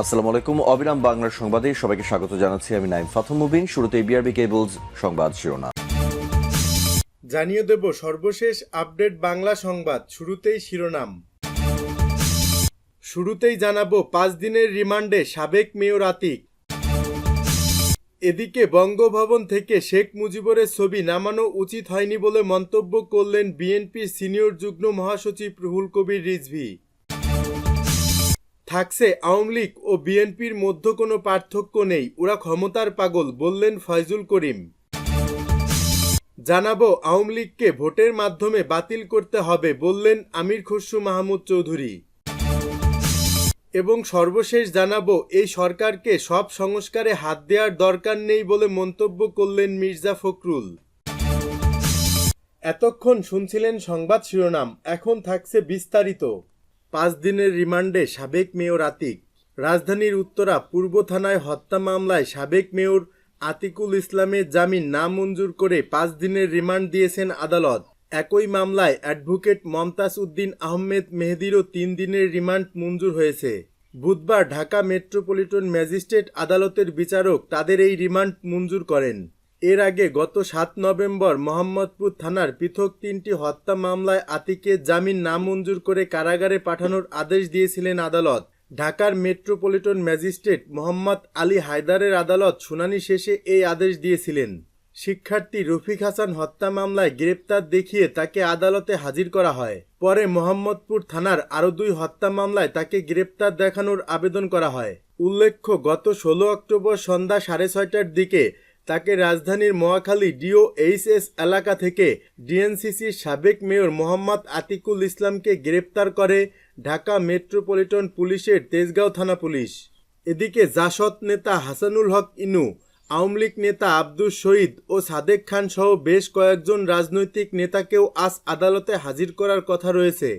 আসসালামু আলাইকুম। অবিরাম বাংলার সংবাদে সবাইকে স্বাগত জানাচ্ছি। আমি নাইম ফাথম মুবিন। শুরুতে বিআরবি কেবলস সংবাদ শিরোনাম। জানিয়ে দেব সর্বশেষ আপডেট বাংলা সংবাদ। শুরুতেই শিরোনাম। শুরুতেই জানাব পাঁচ দিনের রিমান্ডে সাবেক মেয়র আতিক। এদিকে বঙ্গভবন থেকে শেখ মুজিবুরের ছবি নামানো উচিত হয়নি বলে মন্তব্য করলেন বিএনপির সিনিয়র যুগ্ম মহাসচিব রুহুল কবির রিজভি। থাকছে আওয়ামী লীগ ও বিএনপির মধ্যে কোনো পার্থক্য নেই। ওরা ক্ষমতার পাগল, বললেন ফয়জুল করিম। জানাব আওয়ামী লীগকে ভোটের মাধ্যমে বাতিল করতে হবে, বললেন আমির খসরু মাহমুদ চৌধুরী। এবং সর্বশেষ জানাব, এই সরকারকে সব সংস্কারে হাত দেওয়ার দরকার নেই বলে মন্তব্য করলেন মির্জা ফখরুল। এতক্ষণ শুনছিলেন সংবাদ শিরোনাম, এখন থাকছে বিস্তারিত। পাঁচ দিনের রিমান্ডে সাবেক মেয়র আতিক। রাজধানীর উত্তরা পূর্ব থানায় হত্যা মামলায় সাবেক মেয়র আতিকুল ইসলামের জামিন নামঞ্জুর করে পাঁচ দিনের রিমান্ড দিয়েছেন আদালত। একই মামলায় অ্যাডভোকেট মমতাজ উদ্দিন আহমেদ মেহেদিরও তিন দিনের রিমান্ড মঞ্জুর হয়েছে। বুধবার ঢাকা মেট্রোপলিটন ম্যাজিস্ট্রেট আদালতের বিচারক তাদের এই রিমান্ড মঞ্জুর করেন। এর আগে গত সাত নভেম্বর মোহাম্মদপুর থানার পৃথক তিনটি হত্যা মামলায় আতিকে জামিন নামঞ্জুর করে কারাগারে পাঠানোর আদেশ দিয়েছিলেন আদালত। ঢাকার মেট্রোপলিটন ম্যাজিস্ট্রেট মোহাম্মদ আলী হায়দারের আদালত শুনানি শেষে এই আদেশ দিয়েছিলেন। শিক্ষার্থী রফিক হাসান হত্যা মামলায় গ্রেপ্তার দেখিয়ে তাকে আদালতে হাজির করা হয়। পরে মোহাম্মদপুর থানার আরও দুই হত্যা মামলায় তাকে গ্রেপ্তার দেখানোর আবেদন করা হয়। উল্লেখ্য, গত ষোলো অক্টোবর সন্ধ্যা সাড়ে ছয়টার দিকে তাকে রাজধানীর মহাখালী ডিও এইচএস এলাকা থেকে ডিএনসিসির সাবেক মেয়র মোহাম্মদ আতিকুল ইসলামকে গ্রেপ্তার করে ঢাকা মেট্রোপলিটন পুলিশের তেজগাঁও থানা পুলিশ। এদিকে জাসদ নেতা হাসানুল হক ইনু, আওয়ামী লীগ নেতা আব্দুল শহীদ ও সাদেক খান সহ বেশ কয়েকজন রাজনৈতিক নেতাকেও আজ আদালতে হাজির করার কথা রয়েছে।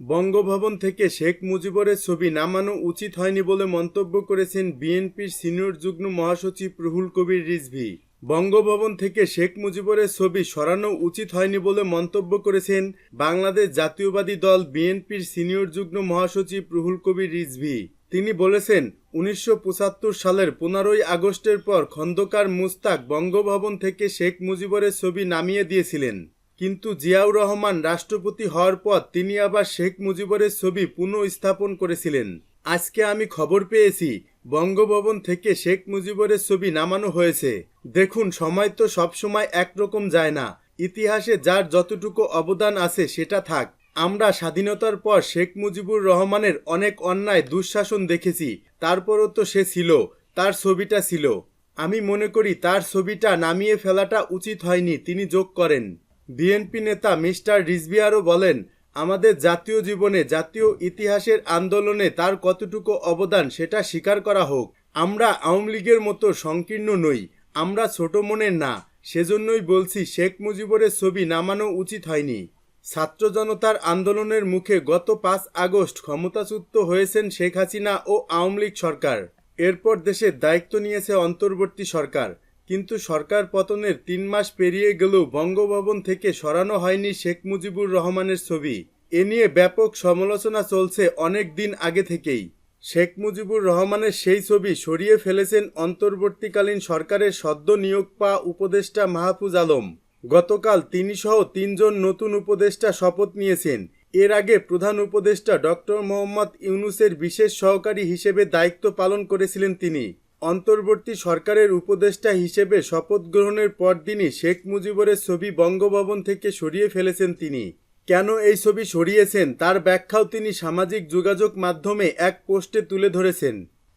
বঙ্গভবন থেকে শেখ মুজিবরের ছবি নামানো উচিত হয়নি বলে মন্তব্য করেছেন বিএনপির সিনিয়র যুগ্ম মহাসচিব রুহুল কবির রিজভি। বঙ্গভবন থেকে শেখ মুজিবরের ছবি সরানো উচিত হয়নি বলে মন্তব্য করেছেন বাংলাদেশ জাতীয়বাদী দল বিএনপির সিনিয়র যুগ্ম মহাসচিব রুহুল কবির রিজভি। তিনি বলেছেন, উনিশশো পঁচাত্তর সালের পনেরোই আগস্টের পর খন্দকার মুস্তাক বঙ্গভবন থেকে শেখ মুজিবরের ছবি নামিয়ে দিয়েছিলেন। কিন্তু জিয়াউর রহমান রাষ্ট্রপতি হওয়ার পর তিনি আবার শেখ মুজিবরের ছবি পুনঃস্থাপন করেছিলেন। আজকে আমি খবর পেয়েছি, বঙ্গভবন থেকে শেখ মুজিবরের ছবি নামানো হয়েছে। দেখুন, সময় তো সবসময় একরকম যায় না। ইতিহাসে যার যতটুকু অবদান আছে সেটা থাক। আমরা স্বাধীনতার পর শেখ মুজিবুর রহমানের অনেক অন্যায়, দুঃশাসন দেখেছি। তারপরও তো সে ছিল, তার ছবিটা ছিল। আমি মনে করি তার ছবিটা নামিয়ে ফেলাটা উচিত হয়নি, তিনি যোগ করেন। বিএনপি নেতা মিস্টার রিজভি আরও বলেন, আমাদের জাতীয় জীবনে, জাতীয় ইতিহাসের আন্দোলনে তার কতটুকু অবদান সেটা স্বীকার করা হোক। আমরা আওয়ামী লীগের মতো সংকীর্ণ নই, আমরা ছোট মনের না, সেজন্যই বলছি শেখ মুজিবরের ছবি নামানো উচিত হয়নি। ছাত্র জনতার আন্দোলনের মুখে গত পাঁচ আগস্ট ক্ষমতাচ্যুত হয়েছেন শেখ হাসিনা ও আওয়ামী লীগ সরকার। এরপর দেশের দায়িত্ব নিয়েছে অন্তর্বর্তী সরকার। কিন্তু সরকার পতনের তিন মাস পেরিয়ে গেলেও বঙ্গভবন থেকে সরানো হয়নি শেখ মুজিবুর রহমানের ছবি। এ নিয়ে ব্যাপক সমালোচনা চলছে অনেক দিন আগে থেকেই। শেখ মুজিবুর রহমানের সেই ছবি সরিয়ে ফেলেছেন অন্তর্বর্তীকালীন সরকারের সদ্য নিয়োগ পাওয়া উপদেষ্টা মাহফুজ আলম। গতকাল তিনি সহ তিনজন নতুন উপদেষ্টা শপথ নিয়েছেন। এর আগে প্রধান উপদেষ্টা ডক্টর মোহাম্মদ ইউনুসের বিশেষ সহকারী হিসেবে দায়িত্ব পালন করেছিলেন তিনি। অন্তর্বর্তী সরকারের উপদেষ্টা হিসেবে শপথ গ্রহণের পর পরদিনই শেখ মুজিবরের ছবি বঙ্গভবন থেকে সরিয়ে ফেলেছেন তিনি। কেন এই ছবি সরিয়েছেন তার ব্যাখ্যাও তিনি সামাজিক যোগাযোগ মাধ্যমে এক পোস্টে তুলে ধরেছেন।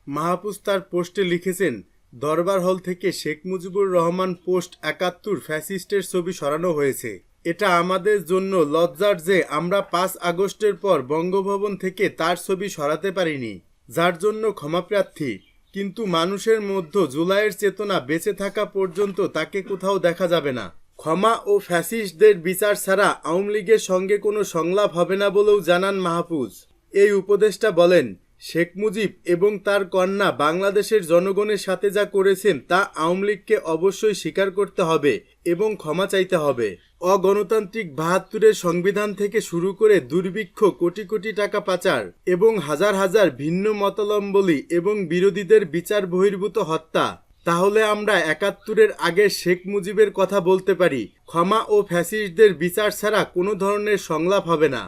মাহফুজ তার পোস্টে লিখেছেন, দরবার হল থেকে শেখ মুজিবুর রহমান পোস্ট একাত্তর ফ্যাসিস্টের ছবি সরানো হয়েছে। এটা আমাদের জন্য লজ্জার যে আমরা পাঁচ আগস্টের পর বঙ্গভবন থেকে তার ছবি সরাতে পারিনি। যার জন্য ক্ষমাপ্রার্থী কিন্তু মানুষের মধ্যে জুলাইয়ের চেতনা বেঁচে থাকা পর্যন্ত তাকে কোথাও দেখা যাবে না। ক্ষমা ও ফ্যাসিস্টদের বিচার ছাড়া আওয়ামী লীগের সঙ্গে কোনো সংলাপ হবে না বলেও জানান মাহফুজ। এই উপদেষ্টা বলেন, শেখ মুজিব এবং তার কন্যা বাংলাদেশের জনগণের সাথে যা করেছেন তা আওয়ামী লীগকে অবশ্যই স্বীকার করতে হবে এবং ক্ষমা চাইতে হবে। অগণতান্ত্রিক বাহাত্তরের সংবিধান থেকে শুরু করে দুর্ভিক্ষ, কোটি কোটি টাকা পাচার এবং হাজার হাজার ভিন্ন মতাবলম্বী এবং বিরোধীদের বিচার বহির্ভূত হত্যা। তাহলে আমরা একাত্তরের আগে শেখ মুজিবের কথা বলতে পারি। ক্ষমা ও ফ্যাসিস্টদের বিচার ছাড়া কোনো ধরনের সংলাপ হবে না।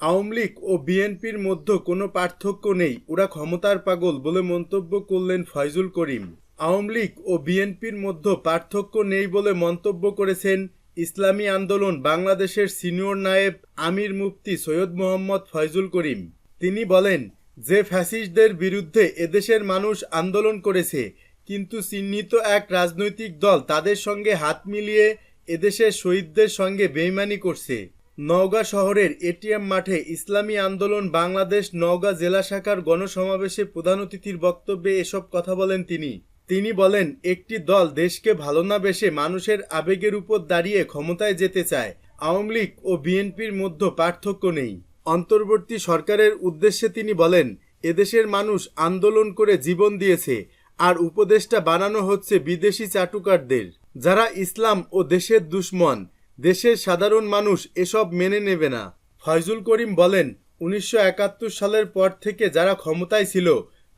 আওয়ামী লীগ ও বিএনপির মধ্যে কোনো পার্থক্য নেই, ওরা ক্ষমতার পাগল বলে মন্তব্য করলেন ফয়জুল করিম। আওয়ামী লীগ ও বিএনপির মধ্যে পার্থক্য নেই বলে মন্তব্য করেছেন ইসলামী আন্দোলন বাংলাদেশের সিনিয়র নায়েব আমির মুফতি সৈয়দ মোহাম্মদ ফয়জুল করিম। তিনি বলেন, যে ফ্যাসিস্টদের বিরুদ্ধে এদেশের মানুষ আন্দোলন করেছে, কিন্তু চিহ্নিত এক রাজনৈতিক দল তাদের সঙ্গে হাত মিলিয়ে এদেশের শহীদদের সঙ্গে বেইমানি করছে। নওগাঁ শহরের এটিএম মাঠে ইসলামী আন্দোলন বাংলাদেশ নওগাঁ জেলা শাখার গণসমাবেশে প্রধান অতিথির বক্তব্যে এসব কথা বলেন তিনি। তিনি বলেন, একটি দল দেশকে ভালো না বেসে মানুষের আবেগের উপর দাঁড়িয়ে ক্ষমতায় যেতে চায়। আওয়ামী লীগ ও বিএনপির মধ্যে পার্থক্য নেই। অন্তর্বর্তী সরকারের উদ্দেশ্যে তিনি বলেন, এদেশের মানুষ আন্দোলন করে জীবন দিয়েছে, আর উপদেষ্টা বানানো হচ্ছে বিদেশি চাটুকারদের। যারা ইসলাম ও দেশের দুশ্মন, দেশের সাধারণ মানুষ এসব মেনে নেবে না। ফয়জুল করিম বলেন, উনিশশো একাত্তর সালের পর থেকে যারা ক্ষমতায় ছিল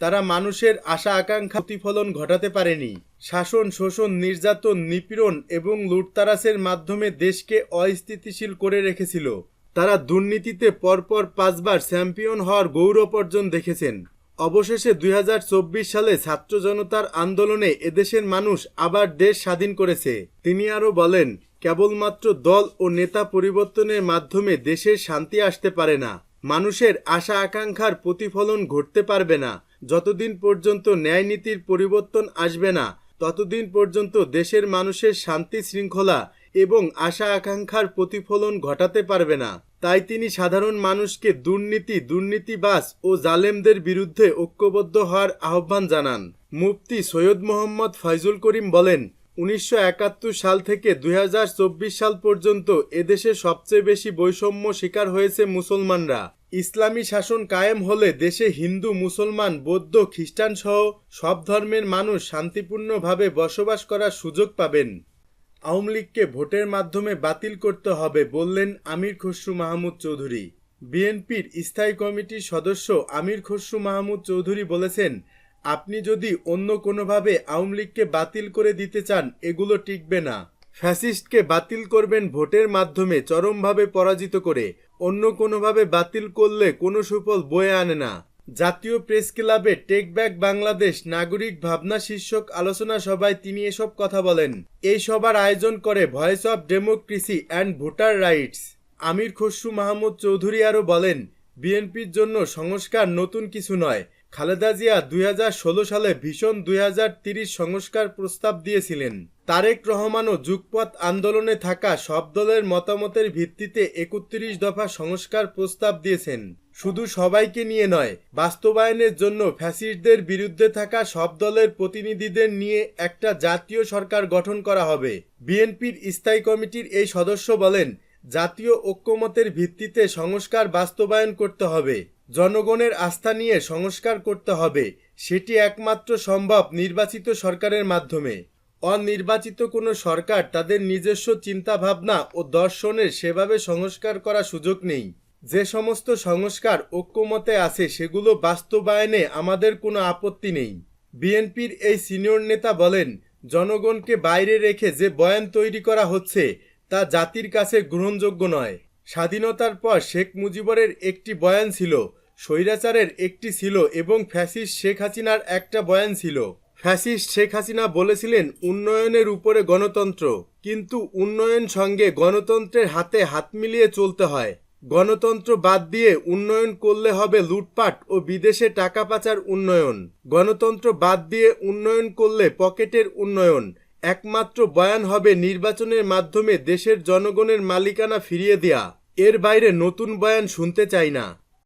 তারা মানুষের আশা, আকাঙ্ক্ষা, প্রতিফলন ঘটাতে পারেনি। শাসন, শোষণ, নির্যাতন, নিপীড়ন এবং লুটতারাসের মাধ্যমে দেশকে অস্থিতিশীল করে রেখেছিল। তারা দুর্নীতিতে পরপর পাঁচবার চ্যাম্পিয়ন হওয়ার গৌরব অর্জন দেখেছেন। অবশেষে দুই হাজার চব্বিশ সালে ছাত্র জনতার আন্দোলনে এদেশের মানুষ আবার দেশ স্বাধীন করেছে। তিনি আরও বলেন, কেবলমাত্র দল ও নেতা পরিবর্তনের মাধ্যমে দেশের শান্তি আসতে পারে না। মানুষের আশা, আকাঙ্ক্ষার প্রতিফলন ঘটতে পারবে না। যতদিন পর্যন্ত ন্যায় নীতির পরিবর্তন আসবে না, ততদিন পর্যন্ত দেশের মানুষের শান্তি শৃঙ্খলা এবং আশা আকাঙ্ক্ষার প্রতিফলন ঘটাতে পারবে না। তাই তিনি সাধারণ মানুষকে দুর্নীতি দুর্নীতিবাস ও জালেমদের বিরুদ্ধে ঐক্যবদ্ধ হওয়ার আহ্বান জানান। মুফতি সৈয়দ মোহাম্মদ ফয়জুল করিম বলেন, উনিশশো একাত্তর সাল থেকে দুই হাজার চব্বিশ সাল পর্যন্ত এদেশে সবচেয়ে বেশি বৈষম্য শিকার হয়েছে মুসলমানরা। ইসলামী শাসন কায়েম হলে দেশে হিন্দু, মুসলমান, বৌদ্ধ, খ্রিস্টান সহ সব ধর্মের মানুষ শান্তিপূর্ণভাবে বসবাস করার সুযোগ পাবেন। আওয়ামী লীগকে ভোটের মাধ্যমে বাতিল করতে হবে বললেন আমির খসরু মাহমুদ চৌধুরী। বিএনপির স্থায়ী কমিটির সদস্য আমির খসরু মাহমুদ চৌধুরী বলেছেন, আপনি যদি অন্য কোনোভাবে আওয়ামী লীগকে বাতিল করে দিতে চান, এগুলো টিকবে না। ফ্যাসিস্টকে বাতিল করবেন ভোটের মাধ্যমে চরমভাবে পরাজিত করে। অন্য কোনোভাবে বাতিল করলে কোনো সুফল বয়ে আনে না। জাতীয় প্রেস ক্লাবে টেক ব্যাক বাংলাদেশ নাগরিক ভাবনা শীর্ষক আলোচনা সভায় তিনি এসব কথা বলেন। এই সভার আয়োজন করে voice of democracy and voter rights. Amir Khasru Mahmud Chowdhury আরও বলেন, বিএনপির জন্য সংস্কার নতুন কিছু নয় খালেদা জিয়া দুই হাজার ষোলো সালে ভীষণ দুই সংস্কার প্রস্তাব দিয়েছিলেন। তারেক রহমানও যুগপথ আন্দোলনে থাকা সব দলের মতামতের ভিত্তিতে একত্রিশ দফা সংস্কার প্রস্তাব দিয়েছেন। শুধু সবাইকে নিয়ে নয়, বাস্তবায়নের জন্য ফ্যাসিস্টদের বিরুদ্ধে থাকা সব দলের প্রতিনিধিদের নিয়ে একটা জাতীয় সরকার গঠন করা হবে। বিএনপির স্থায়ী কমিটির এই সদস্য বলেন, জাতীয় ঐক্যমতের ভিত্তিতে সংস্কার বাস্তবায়ন করতে হবে। জনগণের আস্থা নিয়ে সংস্কার করতে হবে, সেটি একমাত্র সম্ভব নির্বাচিত সরকারের মাধ্যমে। অনির্বাচিত কোনো সরকার তাদের নিজস্ব চিন্তাভাবনা ও দর্শনের সেভাবে সংস্কার করার সুযোগ নেই। যে সমস্ত সংস্কার ঐক্যমতে আছে, সেগুলো বাস্তবায়নে আমাদের কোনো আপত্তি নেই। বিএনপির এই সিনিয়র নেতা বলেন, জনগণকে বাইরে রেখে যে বয়ান তৈরি করা হচ্ছে, তা জাতির কাছে গ্রহণযোগ্য নয়। স্বাধীনতার পর শেখ মুজিবরের একটি বয়ান ছিল স্বৈরাচারের একটি ছিল এবং ফ্যাসিস্ট শেখ হাসিনার একটা বয়ান ছিল। ফ্যাসিস্ট শেখ হাসিনা বলেছিলেন, উন্নয়নের উপরে গণতন্ত্র। কিন্তু উন্নয়ন সঙ্গে গণতন্ত্রের হাতে হাত মিলিয়ে চলতে হয়। গণতন্ত্র বাদ দিয়ে উন্নয়ন করলে হবে লুটপাট ও বিদেশে টাকা পাচার উন্নয়ন। গণতন্ত্র বাদ দিয়ে উন্নয়ন করলে পকেটের উন্নয়ন। একমাত্র বয়ান হবে নির্বাচনের মাধ্যমে দেশের জনগণের মালিকানা ফিরিয়ে দেয়া। এর বাইরে নতুন বয়ান শুনতে চাই না।